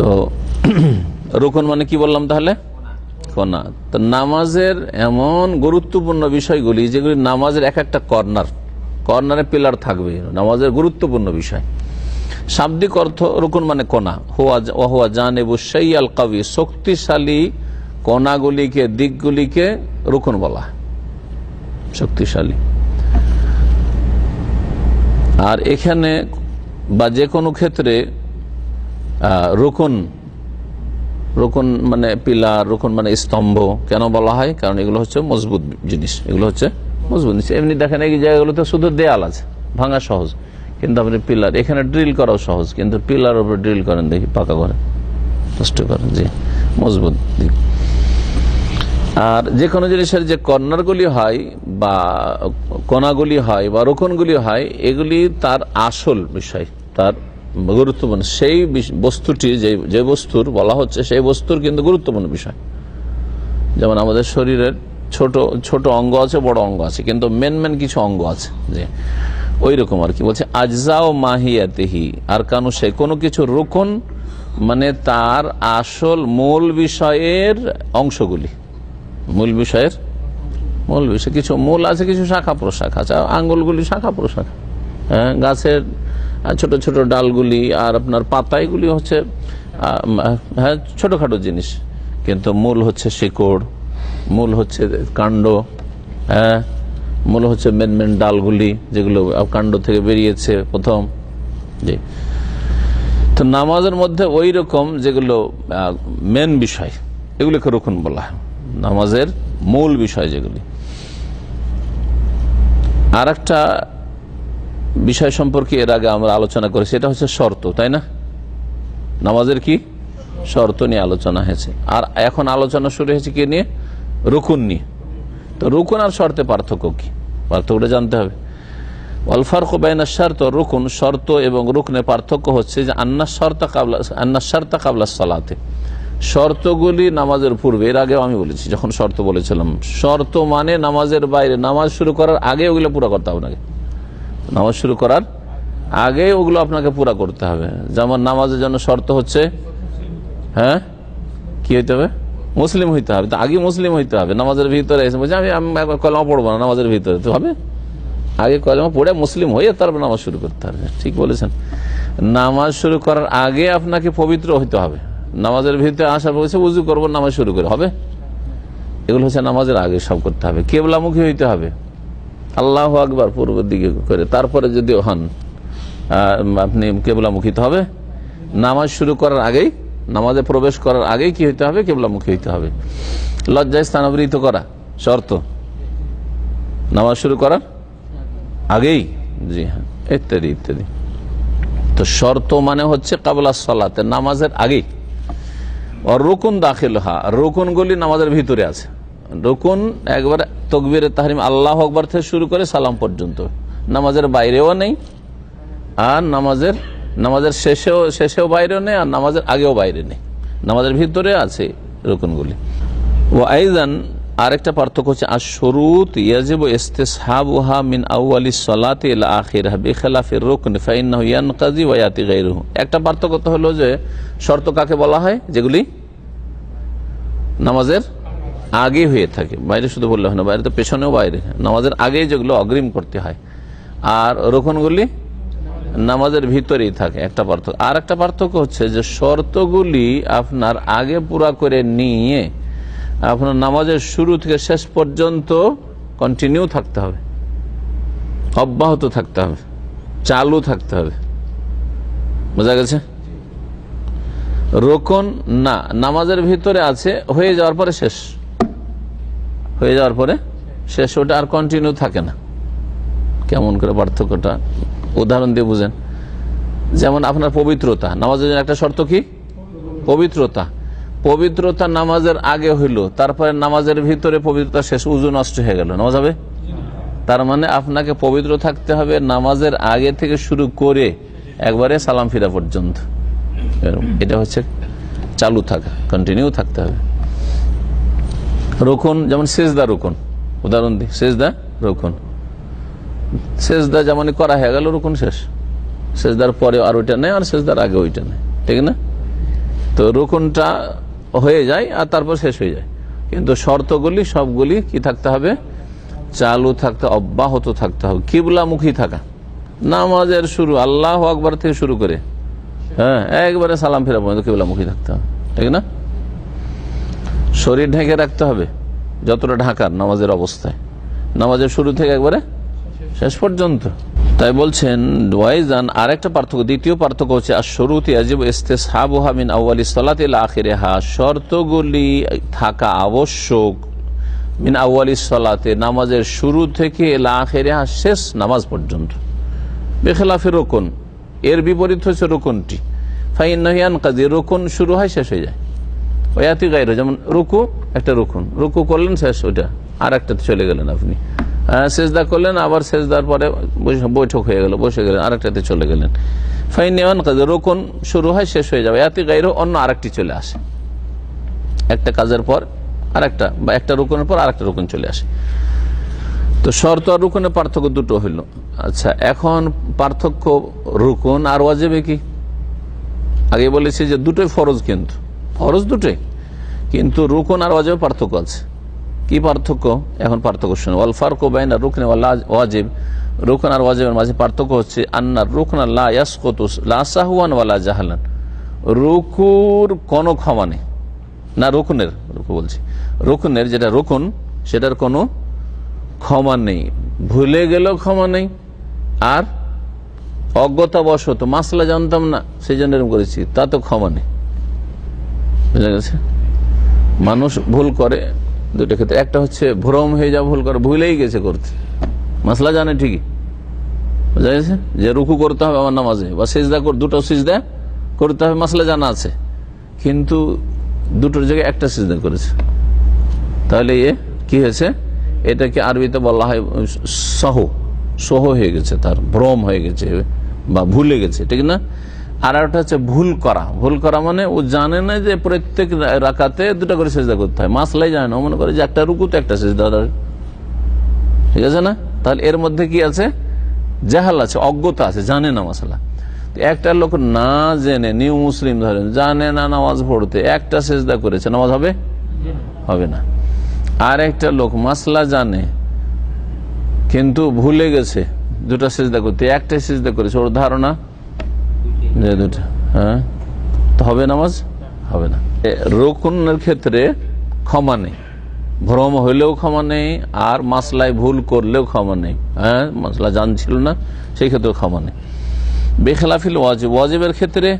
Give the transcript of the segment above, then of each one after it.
তো রুকন মানে কি বললাম তাহলে? কনা। তো নামাজের এমন গুরুত্বপূর্ণ বিষয়গুলি, যেগুলি নামাজের এক একটা কর্নার, কর্নারে পিলার থাকবে, নামাজের গুরুত্বপূর্ণ বিষয়। শাব্দিক অর্থ রুকুন মানে কোনা। হুয়া ওহুয়া জান এবু সেই আল কবি, শক্তিশালী কণাগুলিকে, দিকগুলিকে রুকুন বলা শক্তিশালী। আর এখানে বা যে কোনো ক্ষেত্রে রুকুন রুকুন মানে পিলার, রুকুন মানে স্তম্ভ। কেন বলা হয়? কারণ এগুলো হচ্ছে মজবুত জিনিস, এগুলো হচ্ছে মজবুত জিনিস। এমনি দেখেন, এই জায়গাগুলোতে শুধু দেয়াল আছে, ভাঙা সহজ। কিন্তু আপনি পিলার, এখানে ড্রিল করাও সহজ, কিন্তু পিলার উপরে ড্রিল করেন, দেখি পাকা করে। কষ্ট করেন, জি, মজবুত দিক। আর যে কোনো জিনিসের যে কর্নারগুলি হয়, বা কোনাগুলি হয়, বা রোকনগুলি হয়, এগুলি তার আসল বিষয়, তার গুরুত্বপূর্ণ। সেই বস্তুটি যে যে বস্তুর, বলা হচ্ছে সেই বস্তুর কিন্তু গুরুত্বপূর্ণ বিষয়। যেমন আমাদের শরীরের ছোট ছোট অঙ্গ আছে, বড় অঙ্গ আছে, কিন্তু মেন মেন কিছু অঙ্গ আছে যে ওই রকম আর কি। বলছে আজজা ও মাহিয়াতেহি আর কানু সে, কোনো কিছু রোকন মানে তার আসল মূল বিষয়ের অংশগুলি। মূল বিষয়ের, মূল বিষয়, কিছু মূল আছে, কিছু শাখা প্রশাখা আছে, আঙ্গুলগুলি শাখা প্রশাখা হ্যাঁ গাছের ছোট ছোট ডালগুলি আর আপনার পাতা এগুলি হচ্ছে হ্যাঁ ছোটখাটো জিনিস। কিন্তু মূল হচ্ছে শিকড়, মূল হচ্ছে কাণ্ড হ্যাঁ মূল হচ্ছে মেন মেন ডালগুলি যেগুলো কাণ্ড থেকে বেরিয়েছে প্রথম। জি। তো নামাজের মধ্যে ওই রকম যেগুলো মেন বিষয়, এগুলোকে রুকুন বলা নামাজের মূল বিষয় যেগুলি। আর একটা বিষয় সম্পর্কে এর আগে আমরা আলোচনা করেছি এটা হচ্ছে শর্ত, তাই না? নামাজের কি? শর্ত নিয়ে আলোচনা হয়েছে। আর এখন আলোচনা শুরু হয়েছে কি নিয়ে? রুকুন নিয়ে। তো রুকুন আর শর্তে পার্থক্য কি? পার্থক্যটা জানতে হবে। অলফারক বাইনা শর্ত রুকুন। শর্ত এবং রুকনের পার্থক্য হচ্ছে যে আন্না শর্তা কাবলা, আন্না শর্তা কাবলা সালাতে। শর্তগুলি নামাজের পূর্বে, এর আগেও আমি বলেছি, যখন শর্ত বলেছিলাম। শর্ত মানে নামাজের বাইরে, নামাজ শুরু করার আগে ওগুলো পুরো করতে হবে আপনাকে। নামাজ শুরু করার আগে ওগুলো আপনাকে পুরা করতে হবে। যেমন নামাজের জন্য শর্ত হচ্ছে হ্যাঁ? কি হইতে হবে? মুসলিম হইতে হবে। তো আগে মুসলিম হইতে হবে। নামাজের ভিতরে এসে বলছে, আমি কলমা পড়ব না নামাজের ভিতরে। তো হবে। আগে কলমা পড়ে মুসলিম হয়ে তারপর নামাজ শুরু করতে হবে। ঠিক বলেছেন। নামাজ শুরু করার আগে আপনাকে পবিত্র হইতে হবে। নামাজের ভিতরে আসার বলছে উজু করব, নামাজ শুরু করে। হবে? এগুলো হচ্ছে নামাজের আগে সব করতে হবে। কেবলামুখী হইতে হবে। আল্লাহ আকবার পূর্বের দিকে করে। তারপরে যদি হন আপনি কেবলামুখী হবে। নামাজ শুরু করার আগেই, নামাজে প্রবেশ করার আগেই কি হইতে হবে? কেবলামুখী হইতে হবে। লজ্জায় স্থানাবৃত করা, শর্ত। নামাজ শুরু করার আগেই? জি হ্যাঁ ইত্যাদি ইত্যাদি। তো শর্ত মানে হচ্ছে কাবলা সলাতে, নামাজের আগেই। আর রুকুন দাখিল হা রুকুনগুলি নামাজের ভিতরে আছে। রুকুন, একবার তকবির, তাহরিম, আল্লাহ আকবর থেকে শুরু করে সালাম পর্যন্ত। নামাজের বাইরেও নেই, আর নামাজের নামাজের শেষেও শেষেও বাইরেও নেই, আর নামাজের আগেও বাইরে নেই। নামাজের ভিতরে আছে রুকুনগুলি। ও আইজান আরেকটা পার্থক্য হচ্ছে আর শরুত ইয়াজিব ইস্তেসহাবুহা মিন আউয়ালি সলাতে ইলা আখিরহা বিখিলাফির রুকন, ফাইন্নাহু ইয়ানকাজি ওয়া ইয়াতি গায়রুহু। একটা পার্থক্য হলো যে, শর্ত কাকে বলা হয়? যেগুলি নামাজের আগে হয়ে থাকে। বাইরে শুধু বললে হয় না, বাইরে তো পেছনেও বাইরে। নামাজের আগেই যেগুলো অগ্রিম করতে হয়। আর রোকনগুলি নামাজের ভিতরেই থাকে, একটা পার্থক্য। আর একটা পার্থক্য হচ্ছে যে শর্তগুলি আপনার আগে পুরা করে নিয়ে আপনার নামাজের শুরু থেকে শেষ পর্যন্ত কন্টিনিউ থাকতে হবে। অব্যাহত থাকতে হবে। চালু থাকতে হবে। বোঝা গেছে? রোকন না, নামাজের ভিতরে আছে, হয়ে যাওয়ার পরে শেষ। হয়ে যাওয়ার পরে শেষ ওটা আর কন্টিনিউ থাকে না। কেমন করে পার্থক্যটা উদাহরণ দিয়ে বুঝেন। যেমন আপনার পবিত্রতা, নামাজের জন্য একটা শর্ত কি? পবিত্রতা। পবিত্রতা নামাজের আগে হইল, তারপরে নামাজের ভিতরে পবিত্রতা শেষ, উজু নষ্ট হয়ে গেল। নামাজ হবে? তার মানে আপনাকে পবিত্র থাকতে হবে নামাজের আগে থেকে শুরু করে একবারে সালাম ফিরা পর্যন্ত। এটা হচ্ছে চালু থাকা কন্টিনিউ থাকতে হবে। রোকন, যেমন সেজদা রোকন। উদাহরণ দিই সেজদা রোকন। সেজদা যেমন করা হয়ে গেল, রোকন শেষ। সেজদার পরে আর ওইটা নেই, আর সেজদার আগে ওইটা নেই। ঠিক না? তো রুকুনটা হয়ে যায় আর তারপর শেষ হয়ে যায়। কিন্তু শর্তগুলি, সবগুলি কি থাকতে হবে? চালু থাকতে, অব্যাহত থাকতে হবে। কিবলামুখী থাকা। নামাজের শুরু, আল্লাহ আকবর থেকে শুরু করে। হ্যাঁ একবারে সালাম ফেরা পর্যন্ত কিবলামুখী থাকতে হবে। ঠিক না? শরীর ঢেকে রাখতে হবে। যতটা ঢাকার নামাজের অবস্থায়। নামাজের শুরু থেকে একবারে শেষ পর্যন্ত। তাই বলছেন, ওয়াইজান আরেকটা পার্থক্য, দ্বিতীয় পার্থক্য হচ্ছে আর শুরুতে আজিব ইস্তেসাবুহা মিন আউয়ালি সলাতিল আখিরেহা। শর্তগুলি থাকা আবশ্যক। মিন আউয়ালি সলাতে নামাজের শুরু থেকে এলা আখিরেহা শেষ নামাজ পর্যন্ত। বেখেলাফে রোকন। এর বিপরীত হচ্ছে রোকনটি। ফাইন রোকন শুরু হয়, শেষ হয়ে যায়। ওয়াতি গাইরো যেমন রুকু, একটা রুকুন। রুকু করলেন, শেষ ওইটা। আর একটাতে চলে গেলেন আপনি। সেজদা করলেন, আবার সেজদার পরে বৈঠক হয়ে গেল, বসে গেলেন আরেকটাতে চলে গেলেন। ফাইন নেওয়ান কাজে, রোকন শুরু হয়, শেষ হয়ে যাবে। এতে গাইরো অন্য আরেকটি চলে আসে। একটা কাজের পর আরেকটা, বা একটা রুকনের পর আরেকটা রুকন চলে আসে। তো শর্ত আর রুকনের পার্থক্য দুটো হইল। আচ্ছা এখন পার্থক্য রুকন আর ওয়াজেবে কি? আগে বলেছি যে দুটোই ফরজ কিন্তু। ফরজ দুটোই। কিন্তু রুকন আর ওয়াজেবে পার্থক্য আছে। কি পার্থক্য? এখন পার্থক্য শুনে ওয়াল ফারকো বাইনা রুকনে ওয়াজিব। রুকন আর ওয়াজিবের মাঝে পার্থক্য হচ্ছে আন্নার রুকন লা ইয়াসকুতুস লা সাহুয়ান ওয়ালা জাহালান। রুকুর কোনো ক্ষমা নেই। না, রুকুনের, রুকু বলছি। রুকুনের যেটা রুকুন, সেটার কোনো ক্ষমা নেই। ভুলে গেলেও ক্ষমা নেই। আর অজ্ঞতাবশত মাসলা জানতাম না সেই জন্য এরকম করেছি। তা তো ক্ষমা নেই। বুঝা গেছে? মানুষ ভুল করে দুটো ক্ষেত্রে। একটা হচ্ছে ভ্রম হয়ে যা ভুল করে, ভুলেই গেছে করতে। মাসলা জানে ঠিকই। বুঝা গেছে? যে রুকু করতে হবে আমার নামাজে, বা সিজদা দুটো সিজদা করতে হবে, মাসলা জানা আছে। কিন্তু দুটোর জায়গায় একটা সিজদা করেছে। তাহলে এ কি হয়েছে? এটাকে আরবিতে বলা হয় সহ। সহ হয়ে গেছে তার, ভ্রম হয়ে গেছে, বা ভুলে গেছে। ঠিক না? আর একটা হচ্ছে ভুল করা। ভুল করা মানে ও জানে না যে প্রত্যেক রাখাতে দুটো করে সেজদা করতে হয়। মাসলাই জানে না। মনে করে যে একটা রুকুতে একটা সেজদা ঠিক আছে না? তাহলে এর মধ্যে কি আছে? জাহাল আছে, অজ্ঞতা আছে, জানে না মশলা একটা লোক না জেনে নিউ মুসলিম ধরেন, জানে না নামাজ পড়তে, একটা সেজদা করেছে, নামাজ হবে? হবে না। আর একটা লোক মাসলা জানে, কিন্তু ভুলে গেছে, দুটা সেজদা করতে, একটা সেজদা করেছে। ওর ধারণা হ্যাঁ? তো হবে নামাজ? হবে না। রোকনের ক্ষেত্রে ক্ষমা নেই। ভ্রম হইলেও ক্ষমা নেই, আর মাসলায় ভুল করলেও ক্ষমা নেই। হ্যাঁ? মাসলা জানছিল না, সেই ক্ষেত্রেও ক্ষমা নেই। বেখেলাফিল ওয়াজিব। ওয়াজিবের ক্ষেত্রে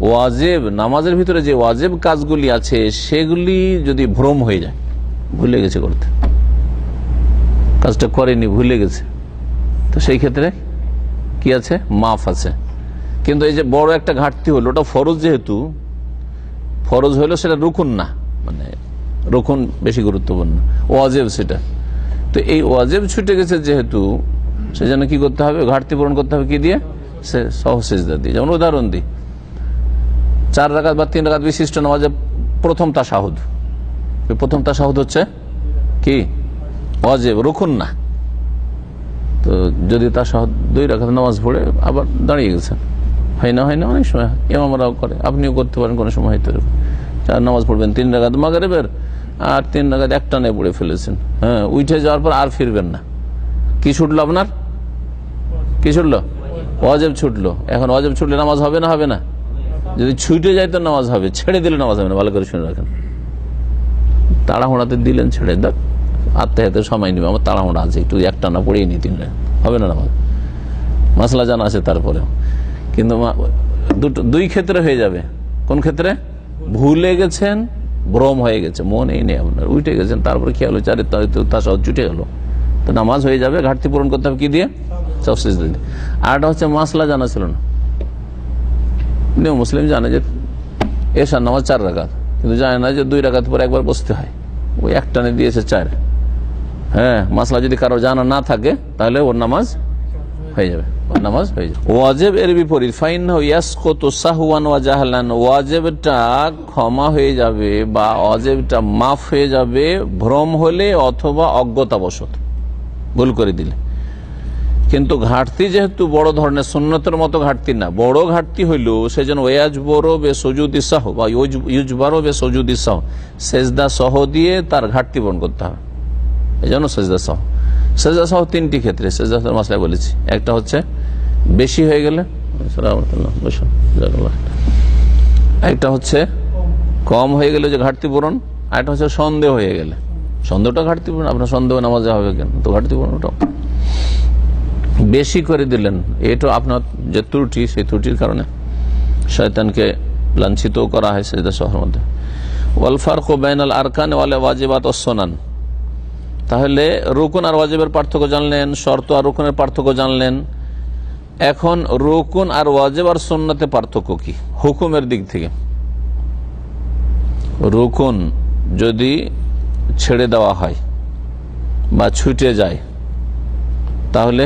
ওয়াজেব, নামাজের ভিতরে যে ওয়াজেব কাজগুলি আছে, সেগুলি যদি ভ্রম হয়ে যায়, ভুলে গেছে করতে। কাজটা করেনি, ভুলে গেছে। তো সেই ক্ষেত্রে কি আছে? মাফ আছে। কিন্তু এই যে বড় একটা ঘাটতি হলো, ওটা ফরজ যেহেতু, ফরজ হইল সেটা রুকুন না মানে রুকুন বেশি গুরুত্বপূর্ণ, ওয়াজেব সেটা। তো এই ওয়াজেব ছুটে গেছে যেহেতু, সেজন্য কি করতে হবে? ঘাটতি পূরণ করতে হবে কি দিয়ে? সে সহসেজদা দিয়ে। যেমন উদাহরণ দিই, চার রাকাত বা তিন রাকাত বিশিষ্ট নামাজে প্রথম তাসাহুদ প্রথম তাসাহুদ হচ্ছে কি? ওয়াজেব, রুকুন না। তো যদি তাসাহুদ দুই রাখাতে নামাজ পড়ে আবার দাঁড়িয়ে গেছে। হয় না হয় না, অনেক সময় এমামরাও করে। আপনিও করতে পারেন, কোনো সময় হয়তো। চার নামাজ পড়বেন, তিন রাকাত মাগরেবের আর তিন রাকাত একটা নিয়ে পড়ে ফেলেছেন। হ্যাঁ উঠে যাওয়ার পর আর ফিরবেন না। কি ছুটলো আপনার? কি ছুটলো? অজেব ছুটলো। এখন অজেব ছুটলে নামাজ হবে না হবে না? যদি ছুটে যায় তো নামাজ হবে। ছেড়ে দিলে নামাজ হবে না। ভালো করে শুনে রাখেন। তাড়াহুড়াতে দিলেন, ছেড়ে দেখ আত্মে হাতে সময় নেবে। আমার তাড়াহুড়া আছে, একটু একটা না পড়িয়ে নি তিনটা। হবে না নামাজ? মাসলা জানা আছে তারপরেও। কিন্তু দুটো, দুই ক্ষেত্রে হয়ে যাবে। কোন ক্ষেত্রে? ভুলে গেছেন, ভ্রম হয়ে গেছে। মনেই নেই আপনার। উঠে গেছেন, তারপরে খেয়াল হচ্ছে আরে তা- তো তার সহ ছুটে গেল। তো নামাজ হয়ে যাবে, ঘাটতি পূরণ করতে হবে কি দিয়ে? চফসিস দিয়ে। আরটা হচ্ছে মাসলা জানা ছিল না। মুসলিম জানে যে এসার নামাজ চার রাকাত। কিন্তু জানে না যে দুই রাকাত পরে একবার বসতে হয়। ওই একটানে দিয়েছে চার। হ্যাঁ মাসলা যদি কারও জানা না থাকে, তাহলে ওর নামাজ হয়ে যাবে। নামাজ হয়ে যাবে। ওয়াজেব এর বিপরীত ফাইন ইয়াসকত সাহুয়ান ওয়া জাহলান, ওয়াজেবটা ক্ষমা হয়ে যাবে বা ওয়াজেবটা মাফ হয়ে যাবে ভ্রম হলে অথবা অজ্ঞতাবশত। ভুল করে দিলে। কিন্তু ঘাটতি যেহেতু বড় ধরনের, সুন্নতের মতো ঘাটতি না। বড় ঘাটতি হইল সেজন্য ওয়াজ বড় বে সজুদি সাহ বা ইউজ বারো বে সজুদি সাহ। সেজদা সহ দিয়ে তার ঘাটতি পূরণ করতে হবে। এই জন্য সেজদা সহ সেজদা সহ তিনটি ক্ষেত্রে সেজদা সহ মশলায় বলেছি। একটা হচ্ছে বেশি হয়ে গেলে একটা হচ্ছে কম হয়ে গেলে যে ঘাটতি পূরণ, আর একটা হচ্ছে সন্দেহ হয়ে গেলে। সন্দেহটা ঘাটতি পূরণ, আপনার সন্দেহ নামাজে হবে কেন? তো ঘাটতি পূরণ বেশি করে দিলেন এটা আপনার যে ত্রুটি, সেই ত্রুটির কারণে শয়তানকে লাঞ্ছিত করা হয় সেজদা শহর মধ্যে। ওয়াল ফারকু বাইনাল আরকান ওয়ালে ওয়াজিবাত সোনান। তাহলে রুকুন আর ওয়াজিবের পার্থক্য জানলেন, শর্ত আর রুকুনের পার্থক্য জানলেন। এখন রুকুন আর ওয়াজেব আর সুন্নতে পার্থক্য কি? হুকুমের দিক থেকে। রুকুন যদি ছেড়ে দেওয়া হয় বা ছুটে যায়, তাহলে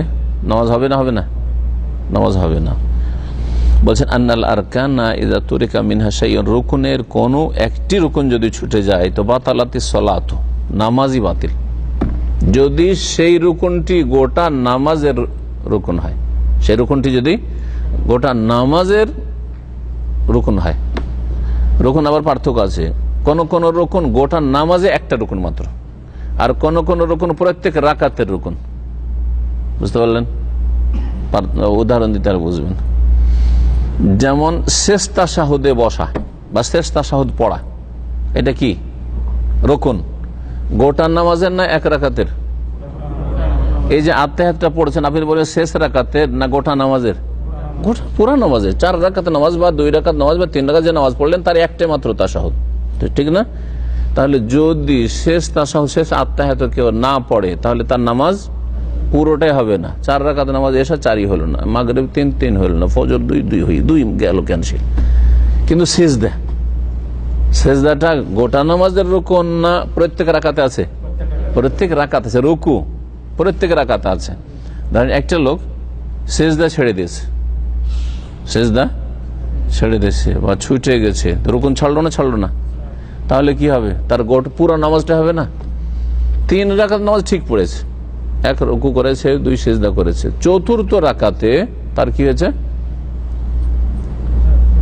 নামাজ হবে না হবে না? নামাজ হবে না। বলছেন, আন্নাল আর আরকানা ইদা তুরিকা মিনহা সাইয়ন রুকুনের কোনো একটি রুকুন যদি ছুটে যায়, তো বাতালাতি সলাত, নামাজই বাতিল। যদি সেই রুকুনটি গোটা নামাজের রুকুন হয়, সেই রুকুনটি যদি গোটা নামাজের রুকুন হয়, রুকুন আবার পার্থক্য আছে। কোন কোন রুকুন গোটা নামাজে একটা রুকুন মাত্র, আর কোন কোন রুকুন প্রত্যেক রাকাতের রুকুন। বুঝতে পারলেন? উদাহরণ দিতে আর বুঝবেন। যেমন শেষ তাসাহুদে বসা বা শেষ তাসাহুদ পড়া, এটা কি? রকুন। গোটা নামাজের না এক রাকাতের? এই যে আত্মাহাতটা পড়ছেন, আপনি বলেন শেষ রাকাতের না গোটা নামাজের? গোটা, পুরা নামাজের। চার রাকাত নামাজ বা দুই রাকাত নামাজ বা তিন রাকাত যে নামাজ পড়লেন, তার একটাই মাত্র তাসাহুদ। তো ঠিক না? তাহলে যদি শেষ তাসাহুদ, শেষ আত্মাহাত কেউ না পড়ে, তাহলে তার নামাজ পুরোটাই হবে না। চার রাকাত নামাজ এসা চারই হলো না। মাগরেব তিন তিন হলো না। ফজর দুই দুই হই দুই গেল ক্যান্সেল কিন্তু শেষ দেয়। সেজদাটা গোটা নামাজের রুকুন না প্রত্যেক রাকাতে আছে? প্রত্যেক রাকাত আছে, রুকু। প্রত্যেক রাকাতে আছে। ধরেন একটা লোক সেজদা ছেড়ে দিয়েছে। সেজদা ছেড়ে দিয়েছে বা ছুটে গেছে। রুকুন ছাড়লো না ছাড়লো না। তাহলে কি হবে? তার গোট পুরো নামাজটা হবে না? তিন রাকাত নামাজ ঠিক পড়েছে। এক রুকু করেছে, দুই সেজদা করেছে। চতুর্থ রাকাতে তার কি হয়েছে?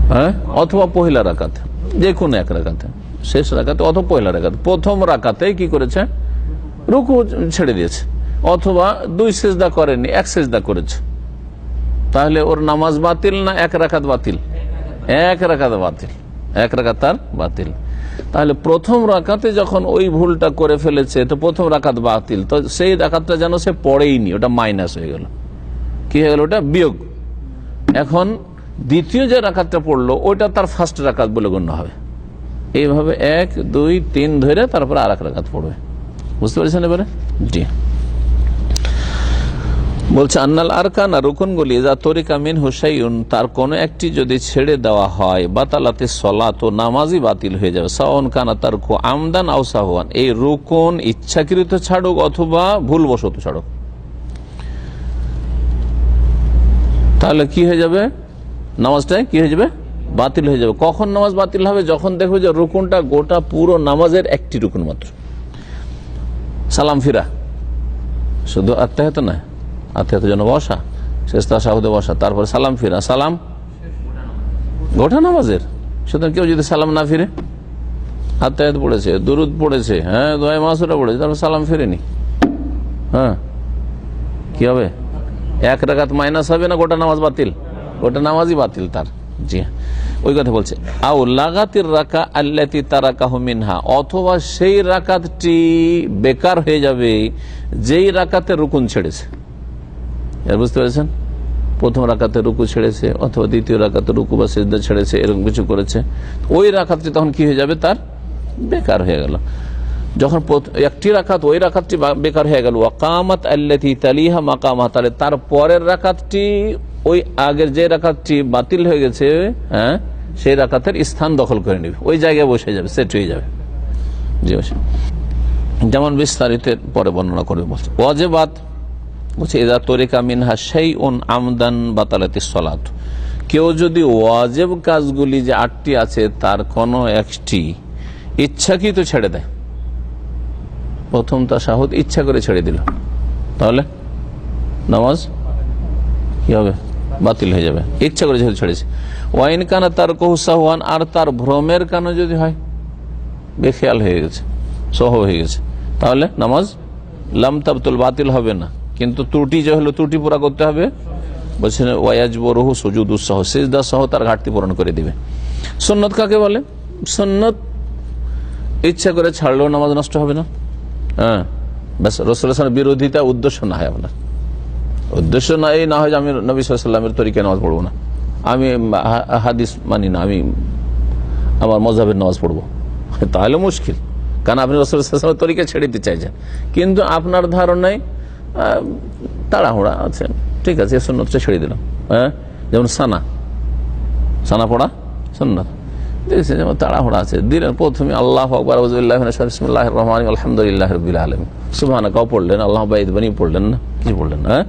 হ্যাঁ? অথবা পহিলা রাকাতে। যে কোনো এক রাকাতে শেষ রাকাতে অথবা পয়লা রাকাতে প্রথম রাকাতে কি করেছে? রুকু ছেড়ে দিয়েছে। অথবা দুই সেজদা করেনি, এক সেজদা করেছে। তাহলে ওর নামাজ বাতিল না এক রাকাত বাতিল? এক রাকাত বাতিল। এক রাকাত তার বাতিল। তাহলে প্রথম রাকাতে যখন ওই ভুলটা করে ফেলেছে, তো প্রথম রাকাত বাতিল। তো সেই রাকাতটা যেন সে পড়েইনি, ওটা মাইনাস হয়ে গেল। কি হয়ে গেল? ওটা বিয়োগ। এখন দ্বিতীয় যে রাকাতটা পড়ল, ওইটা তার ফার্স্ট রাকাত বলে গণ্য হবে। এইভাবে এক, দুই, তিন ধরে তারপরে আর এক রাখাত পড়বে। বুঝতে পেরেছেন এবারে? জি। বলছে, আন্নাল আর রুকুনগুলি যা তরিকা মিন হুসাইন তার কোনো একটি যদি ছেড়ে দেওয়া হয়, বাতালাতে সলা তো নামাজই বাতিল হয়ে যাবে। সাওন কানা তার কো আমদান আও সাহওয়ান। এই রুকুন ইচ্ছাকৃত ছাড়ুক অথবা ভুলবশত ছাড়ুক। তাহলে কি হয়ে যাবে? নামাজটা কি হয়ে যাবে? বাতিল হয়ে যাবে। কখন নামাজ বাতিল হবে? যখন দেখবে যে রুকুনটা গোটা পুরো নামাজের একটি রুকুন মাত্র। সালাম ফিরা। শুধু আত্মাহত নয়, আত্মাহত জন্য বসা। শেষ তাসাহুদে বসা। তারপর সালাম ফিরা। সালাম? গোটা নামাজের? সুতরাং কেউ যদি সালাম না ফিরে? আত্মাহত পড়েছে, দুরুদ পড়েছে হ্যাঁ দোয়া মাসুরা পড়েছে তারপর সালাম ফিরেনি। হ্যাঁ কি হবে? এক রাকাত মাইনাস হবে না গোটা নামাজ বাতিল? গোটা নামাজই বাতিল তার। জি। ওই কথা বলছে। আও লাগাতির রাকা আল্লাতি তারাকাহ মিনহা। অথবা সেই রাকাতটি বেকার হয়ে যাবে, যেই রাকাতে রুকুন ছেড়েছে। বুঝতে পেরেছেন? প্রথম রাকাতে রুকু ছেড়েছে, অথবা দ্বিতীয় রাকাতে রুকু বা সেজদা ছেড়েছে, এরকম কিছু করেছে। ওই রাকাতটি তখন কি হয়ে যাবে? তার বেকার হয়ে গেল। যখন একটি রাখাত, ওই রাখাতটি বেকার হয়ে গেল। ওয়াকামাত আল্লাতি তালিহা মাকামা তাহলে তার পরের রাখাতটি, ওই আগের যে রাখাতটি বাতিল হয়ে গেছে হ্যাঁ সেই রাখাতের স্থান দখল করে নেবে। ওই জায়গায় বসে যাবে, সেট হয়ে যাবে। জি যেমন বিস্তারিত পরে বর্ণনা করবে বলছে। ওয়াজেবাত, বলছে এদা তরিকা মিনহা সেই উন আমদান বাতালাতি সলাত। কেউ যদি ওয়াজেব কাজগুলি যে আটটি আছে, তার কোনো একটি ইচ্ছাকৃত ছেড়ে দেয়। প্রথম তা শাহুদ ইচ্ছা করে ছেড়ে দিল। তাহলে নামাজ কি হবে? বাতিল হয়ে যাবে। ইচ্ছা করে ছেড়েছে। ওয়াইন কানা তার কহুসাহান আর তার ভ্রমের কানে যদি হয়, বেখেয়াল হয়ে গেছে, সহ হয়ে গেছে। তাহলে নামাজ লাম তাবতুল, বাতিল হবে না। কিন্তু ত্রুটি যে হলো, ত্রুটি পুরা করতে হবে। বলছেন ওয়াজ বরহু সজুদ উৎসাহ সিজদা সহ তার ঘাটতি পূরণ করে দিবে। সন্ন্যত কাকে বলে? সন্ন্যত ইচ্ছা করে ছাড়লেও নামাজ নষ্ট হবে না। হ্যাঁ। ব্যাস রসুল বিরোধিতা, উদ্দেশ্য না হয় আপনার। উদ্দেশ্য না, এই না হয় যে আমি নবী সাল্লামের তরিকে নামাজ পড়ব না। আমি হাদিস মানি না, আমি আমার মজাবের নামাজ পড়ব। তাহলে মুশকিল। কারণ আপনি রসুলের তরিকা ছেড়ে দিতে চাইছেন। কিন্তু আপনার ধারণায় তাড়াহুড়া আছে। ঠিক আছে সুন্নতটা ছেড়ে দিলাম। হ্যাঁ? যেমন সানা। সানা পড়া সুন্নত। দেখছি যেমন তাড়াহুড়া আছে। দিলেন প্রথমে আল্লাহ আকবর বিসমুল্লাহ রহমান আলহামদুলিল্লাহ রবিল আলম সুবাহানা কাউ পড়লেন? আল্লাহ বাইদ বানি পড়লেন না? কিছু পড়লেন হ্যাঁ?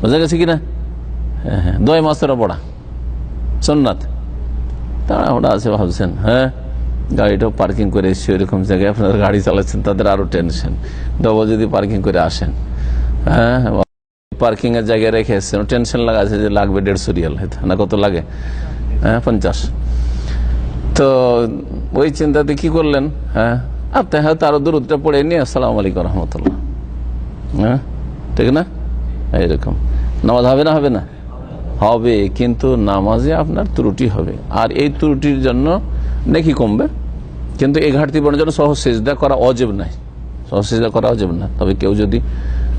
বোঝা গেছে কিনা? হ্যাঁ হ্যাঁ। দয় মাসেরও পড়া। সোননাথ তাড়াহুড়া আছে ভাবছেন হ্যাঁ? গাড়িটাও পার্কিং করে এসছি ওইরকম জায়গায়। আপনারা গাড়ি চালাচ্ছেন, তাদের আরও টেনশন। ডবল যদি পার্কিং করে আসেন হ্যাঁ? পার্কিং এর জায়গায় রেখে এসছেন। টেনশন লাগাছে যে লাগবে দেড়শো রিয়াল না কত লাগে? হ্যাঁ পঞ্চাশ। তো ওই চিন্তাতে কি করলেন? হ্যাঁ? আপনি হয়তো আরও দূরত্বটা পড়ে নিয়ে আসসালাম আলাইকুম রহমতুল্লাহ। হ্যাঁ? ঠিক না? এইরকম। নামাজ হবে না হবে না? হবে, কিন্তু নামাজে আপনার ত্রুটি হবে। আর এই ত্রুটির জন্য নাকি কমবে। কিন্তু এই ঘাটতি পূরণের জন্য সহজ সেজদা করা অজেব নাই সহজ সেজদা করা অজেব না। তবে কেউ যদি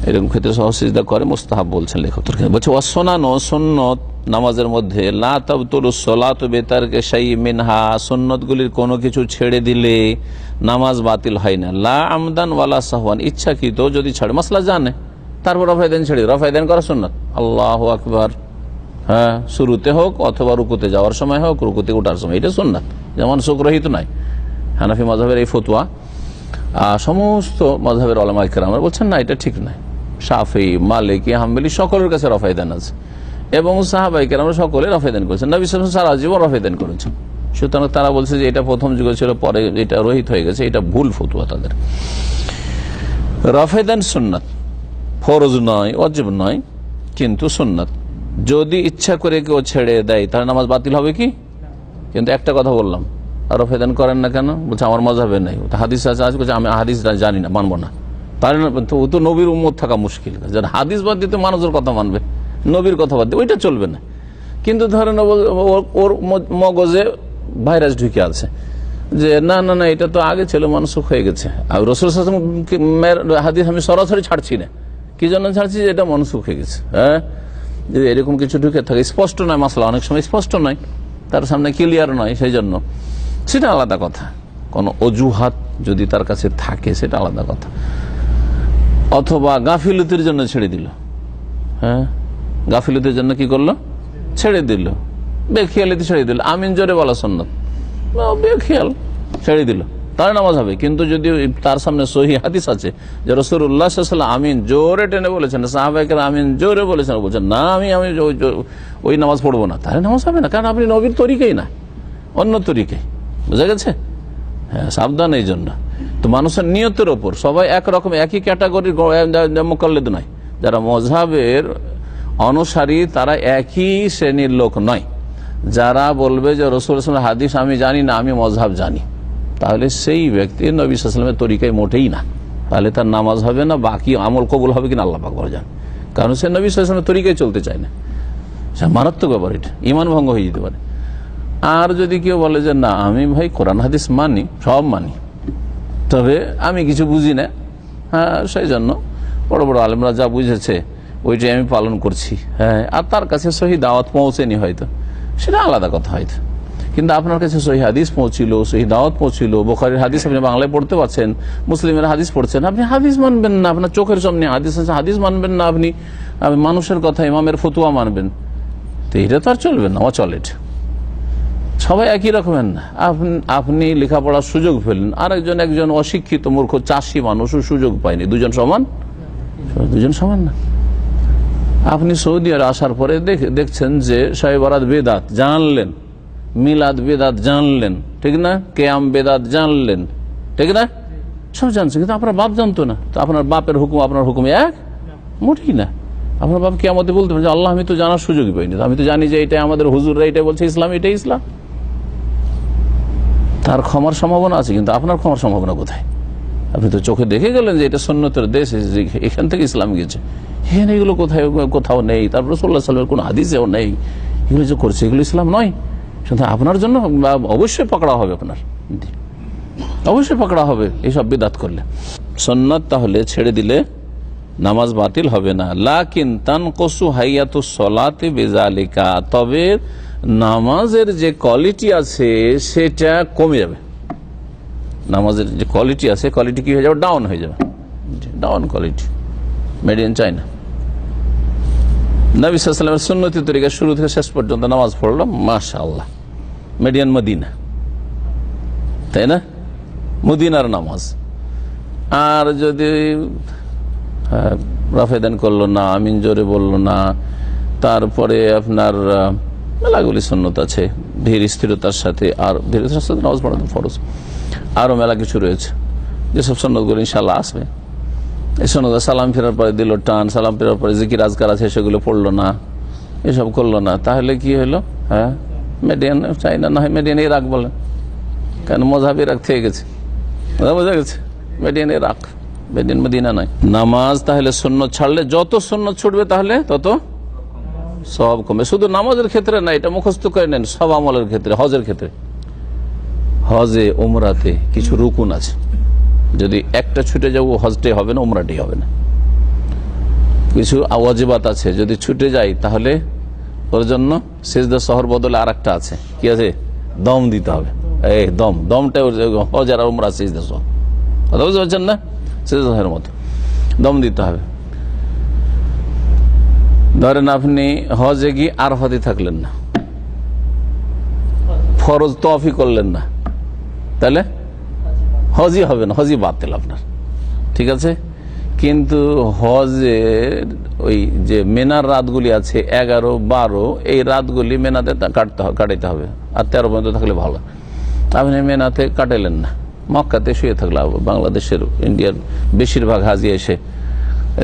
এরকম ক্ষেত্রে সহজ সেজদা করে, মোস্তাহাব বলছেন লেখক বলছে অসনানো সন্নত, নামাজের মধ্যে, লা তাবতুল সলাত বেতারকে সাই মিনহা সন্ন্যতগুলির কোনো কিছু ছেড়ে দিলে নামাজ বাতিল হয় না। লা আমদান ওয়ালা সাহওয়ান, ইচ্ছাকৃত যদি ছাড়ে, মাসলা জানে, তারপর রফায়দান ছেড়ে রফায়দান করা সুন্নত। আল্লাহ আকবার। হ্যাঁ শুরুতে হোক অথবা রুকুতে যাওয়ার সময় হোক, রুকুতে ওঠার সময়। এটা সুন্নাত। যেমন শোকরহিত নাই হানাফি মজাবের এই ফতুয়া। সমস্ত মজাবের আলমাইকার আমরা বলছেন, না, এটা ঠিক নয়। সাফি মালিকি হাম্বেলি সকলের কাছে রফায়দান আছে। এবং সাহাবাইকার আমরা সকলে রফায়দান করেছেন। নবী সালাম সারা জীবন রফায়দান করেছেন। সুতরাং তারা বলছে যে এটা প্রথম যুগে ছিল, পরে এটা রহিত হয়ে গেছে, এটা ভুল ফতুয়া তাদের। রফায়দান সুন্নাত। ফরজ নয় অজীব নয়, কিন্তু সুন্নাত। যদি ইচ্ছা করে কেউ ছেড়ে দেয়, তাহলে নামাজ বাতিল হবে কি? কিন্তু একটা কথা বললাম, আর ফেদান করেন না কেন? বলছে, আমার মজাবে নাই। তো হাদিস আছে আজ বলছে, আমি হাদিস জানি না, মানবো না। তাহলে ও তো নবীর উম্মত থাকা মুশকিল যারা হাদিস বাদ দিতে মানুষের কথা মানবে, নবীর কথা বাদ দিয়ে ওইটা চলবে না। কিন্তু ধরেন ওর মগজে ভাইরাস ঢুকে আছে। যে না না না, এটা তো আগে ছিল মানুষ হয়ে গেছে। আর রসুল হাদিস আমি সরাসরি ছাড়ছি না। কি জন্য ছাড়ছি? যে এটা মনসুখ হয়ে গেছে। হ্যাঁ? যদি এরকম কিছু ঢুকে থাকে, স্পষ্ট নয় মশলা অনেক সময় স্পষ্ট নয়। তার সামনে ক্লিয়ার নয়, সেই জন্য। সেটা আলাদা কথা। কোনো অজুহাত যদি তার কাছে থাকে, সেটা আলাদা কথা। অথবা গাফিলতির জন্য ছেড়ে দিল। হ্যাঁ? গাফিলতির জন্য কি করল? ছেড়ে দিল। বেখিয়ালিতে ছেড়ে দিল। আমিন জোরে বলা সন্ন্যত। বেখিয়াল। ছেড়ে দিল। তার নামাজ হবে। কিন্তু যদি তার সামনে সহি হাদিস আছে যে রসুল্লাহ আমিন জোরে টেনে বলেছেন সাহাবাহিকের আমিন জোরে বলেছেন বলছেন, না, আমি আমি ওই নামাজ পড়ব না। তাহলে নামাজ হবে না। কারণ আপনি নবীর তরিকেই না। অন্য তরিকে। বুঝা গেছে? হ্যাঁ সাবধান এই জন্য। তো মানুষের নিয়তের ওপর। সবাই একরকম, একই ক্যাটাগরির মোকাল্লেদ নয়। যারা মজাবের অনুসারী, তারা একই শ্রেণির লোক নয়। যারা বলবে যে রসুল হাদিস আমি জানি না, আমি মজহাব জানি। তাহলে সেই ব্যক্তি নবী সাল্লামের তরিকায় মোটেই না। তাহলে তার নামাজ হবে না, বাকি আমল কবুল হবে কিনা আল্লাহ পাক জান। কারণ সে নবী সাল্লামের তরিকায় চলতে চায় না। সে মারাত্মক ব্যাপার এটা। ইমান ভঙ্গ হয়ে যেতে পারে। আর যদি কেউ বলে যে, না, আমি ভাই কোরআন, হাদিস মানি, সব মানি। তবে আমি কিছু বুঝি না। হ্যাঁ সেই জন্য বড় বড় আলেমরা যা বুঝেছে, ওইটাই আমি পালন করছি। হ্যাঁ আর তার কাছে সহি দাওয়াত পৌঁছেনি হয়তো। সেটা আলাদা কথা হয়তো। কিন্তু আপনার কাছে সহি হাদিস পৌঁছিল, সহি দাওয়াত পৌঁছিল। বোখারির হাদিস আপনি বাংলায় পড়তে পারছেন, মুসলিমের হাদিস পড়ছেন। আপনি হাদিস মানবেন না, আপনার চোখের সামনে হাদিস আছে, হাদিস মানবেন না আপনি। মানুষের কথা, ইমামের ফতুয়া মানবেন। তো এটা তো আর চলবে না, অচল এটা। সবাই একই রকমের। না আপনি- লেখাপড়ার সুযোগ পেলেন আর একজন একজন অশিক্ষিত মূর্খ চাষি মানুষও সুযোগ পায়নি। দুজন সমান? দুজন সমান না। আপনি সৌদি আরব আসার পরে দেখ- দেখছেন যে সাহেবারাত বেদাত জানলেন, মিলাদ বেদাত জানলেন, ঠিক না? কেয়াম বেদাত জানলেন, ঠিক না? সব জানছে কিন্তু আপনার বাপ জানতো না। তো আপনার বাপের হুকুম, আপনার হুকুম এক? মোটেই না। আপনার বাপ কেমতে বলতে পারেন যে, আল্লাহ, আমি তো জানার সুযোগই পাইনি। আমি তো জানি যে এটা আমাদের হুজুররা এটা বলছে, ইসলাম এটাই ইসলাম। তার ক্ষমার সম্ভাবনা আছে, কিন্তু আপনার ক্ষমার সম্ভাবনা কোথায়? আপনি তো চোখে দেখে গেলেন যে এটা সন্ন্যতের দেশ এখান থেকে ইসলাম গেছে এখানে এগুলো কোথায়, কোথাও নেই। তারপরে সোল্লা সাল্লামের কোনো হাদিসেও নেই। এগুলো যে করছে, এগুলো ইসলাম নয়। শুধু আপনার জন্য অবশ্যই পকড়া হবে আপনার। অবশ্যই পকড়া হবে এইসব বিদাত করলে। সন্ন্যত তাহলে ছেড়ে দিলে নামাজ বাতিল হবে না। লাকিন তান কসু হাইয়াতু সলাতে বেজালিকা তবে নামাজের যে কোয়ালিটি আছে, সেটা কমে যাবে। নামাজের যে কোয়ালিটি আছে কোয়ালিটি কি হয়ে যাবে? ডাউন হয়ে যাবে। Down quality made in China নবী সাল্লামের সুন্নতি তরিকা শুরু থেকে শেষ পর্যন্ত নামাজ পড়লাম মাশা আল্লাহ মেডিয়ান মদিনা তাই না? মদিনার নামাজ। আর যদি রাফেদান করল না, আমিন জোরে বলল না। তারপরে আপনার মেলাগুলি সন্ন্যত আছে, ধীর স্থিরতার সাথে আর ধীর সাথে নামাজ পড়া তো ফরজ। আরও মেলা কিছু রয়েছে, যেসব সন্ন্যতগুলো ইনশাল্লাহ আসবে। এই সন্ন্যত সালাম ফেরার পরে দিল টান, সালাম ফেরার পরে যে জিকির আজকার আছে, সেগুলো পড়ল না, এসব করল না। তাহলে কি হলো? হ্যাঁ? মেডিয়ান চাই না হয় মেডিয়ান ইরাক বলেন কেন? মজাব ইরাক থেকে গেছে। বোঝা গেছে। মেডিয়ান ইরাক মেডিয়ান মদিনা নয় নামাজ তাহলে শূন্য ছাড়লে যত শূন্য ছুটবে তাহলে তত সব কমে শুধু নামাজের ক্ষেত্রে না, এটা মুখস্থ করে নেন সব আমলের ক্ষেত্রে, হজের ক্ষেত্রে। হজে, উমরাতে কিছু রুকুন আছে। যদি একটা ছুটে যাব, হজটাই হবে না, উমরাটাই হবে না। কিছু ওয়াজিবাত আছে, যদি ছুটে যাই তাহলে ওর জন্য সেজদা শহর বদলে আর একটা আছে। কি আছে? দম দিতে হবে। এই দম, দমটা হজ আর উমরা, সেজদা শহর কথা বুঝতে পারছেন না? সেজদা শহরের মতো। দম দিতে হবে। ধরেন আপনি হজে গিয়ে আর হদে থাকলেন না। ফরজ তফি করলেন না। তাহলে? হজই হবে না, হজই বাতিল আপনার। ঠিক আছে? কিন্তু হজের ওই যে মেনার রাতগুলি আছে, এগারো, বারো, এই রাতগুলি মেনাতে কাটতে কাটাইতে হবে। আর তেরো পর্যন্ত থাকলে ভালো। আপনি মেনাতে কাটাইলেন না। মক্কাতে শুয়ে থাকলে, বাংলাদেশের, ইন্ডিয়ার বেশিরভাগ হাজি এসে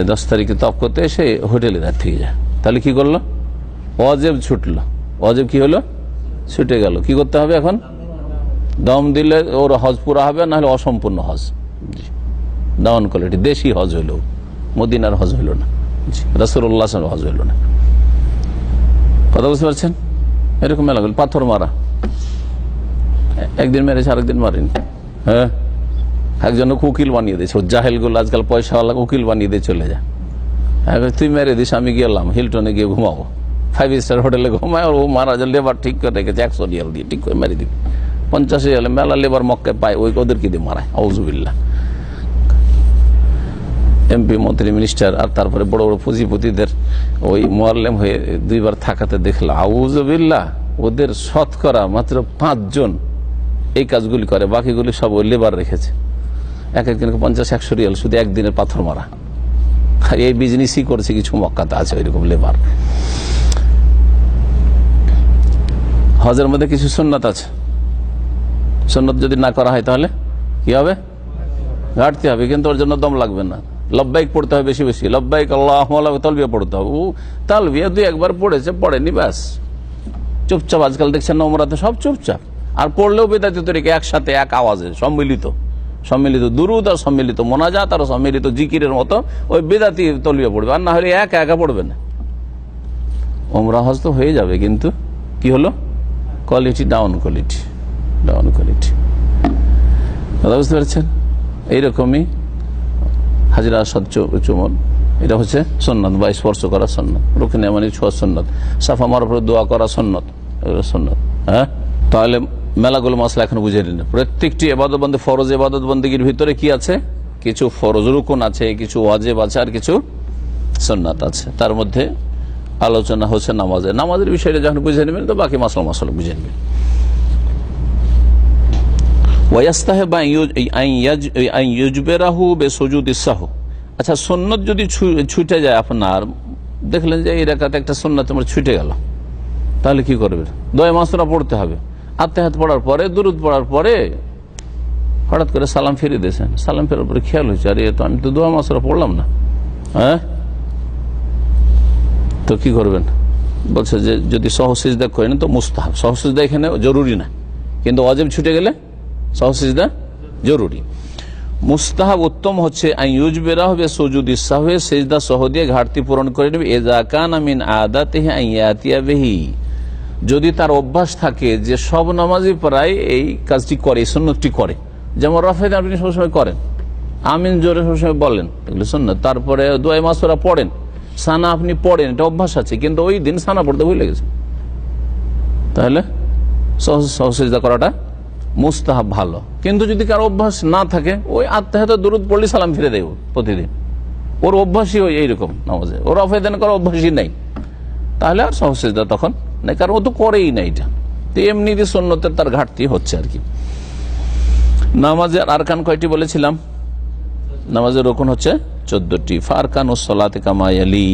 দশ তারিখে তপ করতে এসে হোটেলে রাত থেকে যায়। তাহলে কি করল? অজেব ছুটলো। অজেব কি হলো? ছুটে গেল। কি করতে হবে এখন? দম দিলে ওর হজ পুরা হবে, না হলে অসম্পূর্ণ হজ। ডাউন কোয়ালিটি দেশি হজ হইল। মদিনার হজ হইল না। জি। রাসুল্লাহ হজ হইল না। কথা বুঝতে পারছেন? এরকম মেলা পাথর মারা। একদিন মেরেছে, আরেকদিন মারেনি। হ্যাঁ? একজনকে উকিল বানিয়ে দিয়েছে জাহেলগুলো আজকাল পয়সাওয়ালা উকিল বানিয়ে দিয়ে চলে যায় হ্যাঁ তুই মেরে দিস, আমি গেলাম, হিলটনে গিয়ে ঘুমাবো। ফাইভ স্টার হোটেলে ঘুমায় ও মারা যায় লেবার ঠিক করে রেখেছে, একশো রিয়াল দিয়ে, ঠিক করে মেরে দিবি। পঞ্চাশ রিয়ালে মেলা লেবার মক্কে পায়, ওই ওদেরকে দিয়ে মারায়? আউজুবিল্লা এমপি মন্ত্রী মিনিস্টার আর তারপরে বড় বড় পুঁজিপতিদের ওই মোয়াল্লেম হয়ে দুইবার থাকাতে দেখলাম। আউজবিল্লা ওদের শতকরা মাত্র পাঁচজন এই কাজগুলি করে, বাকিগুলি সব ওই লেবার রেখেছে। এক একজনকে পঞ্চাশ, একশো রিয়াল শুধু একদিনের পাথর মারা। আর এই বিজনেসই করেছে কিছু মক্কাতে আছে ওইরকম লেবার। হজের মধ্যে কিছু সুন্নত আছে। সুন্নত যদি না করা হয় তাহলে কি হবে? ঘাটতে হবে, কিন্তু ওর জন্য দম লাগবে না। লব্বাইক পড়তে হবে বেশি বেশি। লব্বাইক আল্লাহ তলবিয়া পড়তে হবে। ও তালবিয়া দুই একবার পড়েছে, পড়েনি, ব্যাস। চুপচাপ আজকাল দেখছেন নমরাতে সব চুপচাপ। আর পড়লেও বেদাতি তরিকে একসাথে, এক আওয়াজে, সম্মিলিত। সম্মিলিত দুরুদ আর সম্মিলিত মোনাজাত আর সম্মিলিত জিকিরের মতো ওই বেদাতি তলবিয়া পড়বে। আর না হলে একা একা পড়বে না। ওমরা হজ তো হয়ে যাবে, কিন্তু কি হলো? Quality down quality down quality কথা বুঝতে পারছেন? এইরকমই হাজিরা সচ্চ চুমন। এটা হচ্ছে সন্ন্যত বা স্পর্শ করা সন্ন্যত রুকিনে মানে ছোঁয়া সন্ন্যত সাফা মারার দোয়া করা সন্ন্যত এগুলো সন্ন্যত হ্যাঁ? তাহলে মেলাগুলো মশলা এখন বুঝে নিন প্রত্যেকটি এবাদত বন্দী ফরজ এবাদত বন্দীগীর ভিতরে কি আছে? কিছু ফরজ রুকুন আছে, কিছু ওয়াজেব আছে, আর কিছু সন্ন্যাত আছে। তার মধ্যে আলোচনা হচ্ছে নামাজের নামাজের বিষয়টা যখন বুঝে নেবেন, তো বাকি মশলা মশলা বুঝে নেবেন। আচ্ছা সন্ন্যত যদি ছুটে যায় আপনার, দেখলেন যে এই রেখাতে একটা সন্ন্যত তোমার ছুটে গেল। তাহলে কি করবে দয় মাসরা পড়তে হবে। আত্মাহাত পড়ার পরে, দুরুদ পড়ার পরে হঠাৎ করে সালাম ফিরে দিয়েছেন। সালাম ফেরার পরে খেয়াল হয়েছে, আরে তো আমি তো দোয়া মাসরা পড়লাম না। হ্যাঁ? তো কি করবেন? বলছে যে যদি সহসিজদা করেন তো মুস্তাহাব। সহসিজদা এখানে জরুরি না। কিন্তু অজেব ছুটে গেলে সহসিজদা জরুরি। মুস্তাহাব উত্তম হচ্ছে আইয়ুজ বেরা হবে সজুদ ইসা হয়ে সেজদা সহ দিয়ে ঘাটতি পূরণ করে নেবে। এজা কান আমিন আদাতে আইয়াতিয়া বেহি যদি তার অভ্যাস থাকে যে সব নামাজি প্রায় এই কাজটি করে, এই সুন্নতটি করে। যেমন রফেদ আপনি সবসময় করেন, আমিন জোরে সবসময় বলেন, এগুলো সুন্নত। তারপরে দোয়াই মাসরা পড়েন, সানা আপনি পড়েন, এটা অভ্যাস আছে, কিন্তু ওই দিন সানা পড়তে ভুলে গেছে তাহলে সহজ সহসিজা করাটা মুস্তাহাব ভালো। কিন্তু যদি কারও অভ্যাস না থাকে, ওই আত্মাহাত দূরত পড়লে সালাম ফিরে দেব প্রতিদিন। ওর অভ্যাসই ওই এইরকম নামাজে। ওর অফেদান করার অভ্যাসই নাই। তাহলে আর সহসিজা তখন নাই কারণ ও তো করেই না এটা। তো এমনি সন্ন্যতের তার ঘাটতি হচ্ছে আর কি। নামাজের আরকান কয়টি বলেছিলাম? নামাজের রকম হচ্ছে চোদ্দটি। ফারকান ও সলাতে কামায়ালি